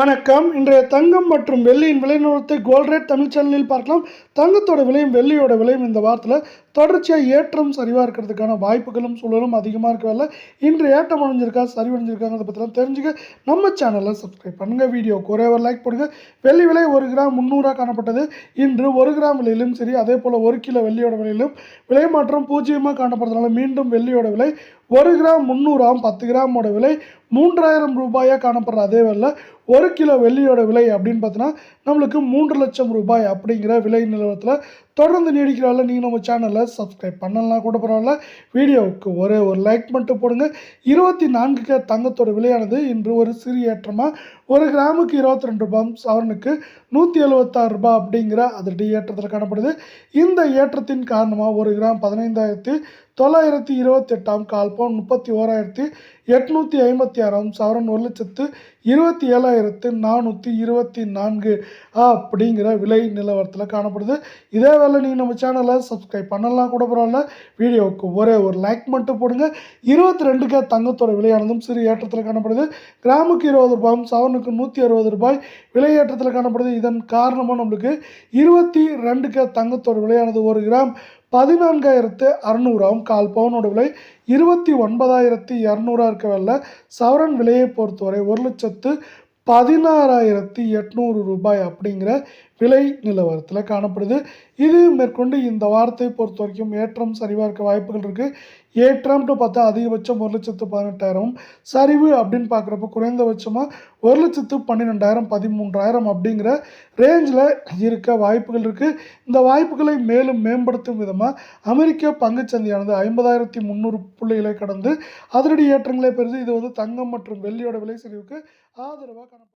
வணக்கம். இன்றைய தங்கம் மற்றும் வெள்ளியின் விலை நிலவரத்தை கோல்ட் ரேட் தமிழ் சேனலில் பார்க்கலாம். தங்கத்தோட விலையும் வெள்ளியோட விலையும் இந்த வாரத்தில் தொடர்ச்சியாக ஏற்றம் சரிவாக இருக்கிறதுக்கான வாய்ப்புகளும் சூழலும் அதிகமாக இருக்கவில்லை இன்று ஏற்றம் அடைஞ்சிருக்கா சரிவடைஞ்சிருக்காங்கிறத பற்றிலாம் தெரிஞ்சுக்க நம்ம சேனலை சப்ஸ்கிரைப் பண்ணுங்கள் வீடியோ ஒரே ஒரு லைக் போடுங்க. வெள்ளி விலை ஒரு கிராம் முந்நூறாக காணப்பட்டது. இன்று ஒரு கிராம் விலையிலும் சரி அதே போல் ஒரு கிலோ வெள்ளியோட விலையிலும் விலை மாற்றம் பூஜ்ஜியமாக காணப்படுறதுனால மீண்டும் வெள்ளியோட விலை ஒரு கிராம் முந்நூறாம் பத்து கிராமோட விலை மூன்றாயிரம் ரூபாயாக காணப்படுற அதே வேலை ஒரு கிலோ வெள்ளியோட விலை அப்படின்னு பார்த்தோன்னா நம்மளுக்கு மூன்று லட்சம் ரூபாய் அப்படிங்கிற விலை நிலவரத்தில் தொடர்ந்து நீடிக்கிறால நீங்கள் நம்ம சேனலை சப்ஸ்கிரைப் பண்ணலாம் கூட பரவாயில்ல. வீடியோவுக்கு ஒரே ஒரு லைக் மட்டும் போடுங்க. இருபத்தி நான்குக்கு தங்கத்தோட விலையானது இன்று ஒரு சிறிய ஏற்றமாக ஒரு கிராமுக்கு இருபத்தி ரெண்டு ரூபாய் சவரனுக்கு நூற்றி எழுபத்தாறு ரூபாய் அப்படிங்கிற அதிரடி ஏற்றத்தில் காணப்படுது. இந்த ஏற்றத்தின் காரணமாக ஒரு கிராம் பதினைந்தாயிரத்தி தொள்ளாயிரத்தி இருபத்தெட்டாம் கால் பவுன் முப்பத்தி ஓராயிரத்தி எட்நூற்றி ஐம்பத்தி ஆறாம் சவரன் ஒரு லட்சத்து இருபத்தி ஏழாயிரத்து நானூற்றி இருபத்தி நான்கு அப்படிங்கிற விலை நிலவரத்தில் காணப்படுது. இதே வேலை நீங்கள் நம்ம சேனலை சப்ஸ்கிரைப் பண்ணலாம் கூட பரவாயில்ல. வீடியோவுக்கு ஒரே ஒரு லைக் மட்டும் போடுங்க. இருபத்தி ரெண்டுக்கு தங்கத்தோட விலையானதும் சிறு ஏற்றத்தில் காணப்படுது. கிராமுக்கு இருபது ரூபாயும் சவரனுக்கு நூற்றி அறுபது ரூபாய் விலை ஏற்றத்தில் காணப்படுது. இதன் காரணமாக நம்மளுக்கு இருபத்தி ரெண்டுக்கு தங்கத்தோட விலையானது ஒரு கிராம் பதினான்காயிரத்து அறநூறாம் கால் பவுனோட விலை இருபத்தி ஒன்பதாயிரத்தி இரநூறா இருக்கவில்ல சவரன் விலையை பொறுத்தவரை ஒரு லட்சத்து பதினாறாயிரத்தி எட்நூறு ரூபாய் அப்படிங்கிற விலை நிலவரத்தில் காணப்படுது. இது மேற்கொண்டு இந்த வாரத்தை பொறுத்த வரைக்கும் ஏற்றம் சரிவாக இருக்க வாய்ப்புகள் இருக்குது ஏற்றம்னு பார்த்தா அதிகபட்சம் ஒரு லட்சத்து பதினெட்டாயிரம் சரிவு அப்படின்னு பார்க்குறப்ப குறைந்தபட்சமாக ஒரு லட்சத்து பன்னிரெண்டாயிரம் பதிமூன்றாயிரம் அப்படிங்கிற ரேஞ்சில் இருக்க வாய்ப்புகள் இருக்குது இந்த வாய்ப்புகளை மேலும் மேம்படுத்தும் விதமாக அமெரிக்க பங்குச்சந்தையானது ஐம்பதாயிரத்தி முந்நூறு புள்ளிகளை கடந்து அதிரடி ஏற்றங்களை பெறுது. இது வந்து தங்கம் மற்றும் வெள்ளியோட விலை சரிவுக்கு ஆதரவாக காணப்படும்.